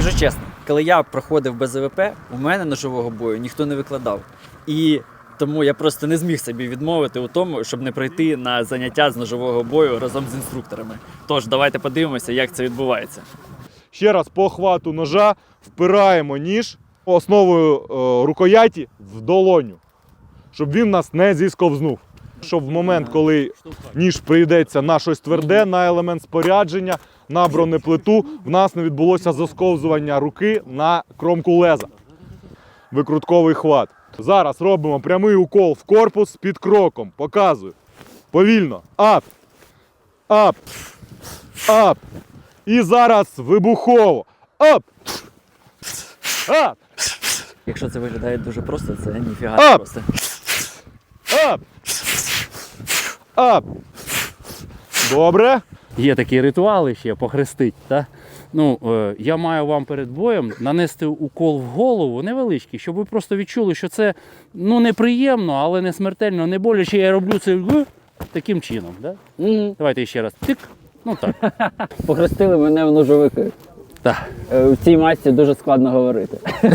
Скажу чесно, коли я проходив без АВП, у мене ножового бою ніхто не викладав. І тому я просто не зміг собі відмовити у тому, щоб не прийти на заняття з ножового бою разом з інструкторами. Тож давайте подивимося, як це відбувається. Ще раз по хвату ножа впираємо ніж основою е, рукояті в долоню, щоб він нас не зісковзнув. Щоб в момент, коли ніж прийдеться на щось тверде, на елемент спорядження, на бронеплиту, в нас не відбулося засковзування руки на кромку леза. Викрутковий хват. Зараз робимо прямий укол в корпус під кроком. Показую. Повільно. Ап. Ап. Ап. І зараз вибухово. Ап! Ап! Якщо це виглядає дуже просто, це ніфіга Ап! просто. Ап! Ап! Добре. Є такі ритуали ще похрестить. Та? Ну, е, я маю вам перед боєм нанести укол в голову невеличкий, щоб ви просто відчули, що це ну, неприємно, але не смертельно, не боляче. Я роблю це таким чином. Да? Давайте ще раз. Тик. Ну так. Похрестили мене в ножовики. так. Е, У цій масці дуже складно говорити.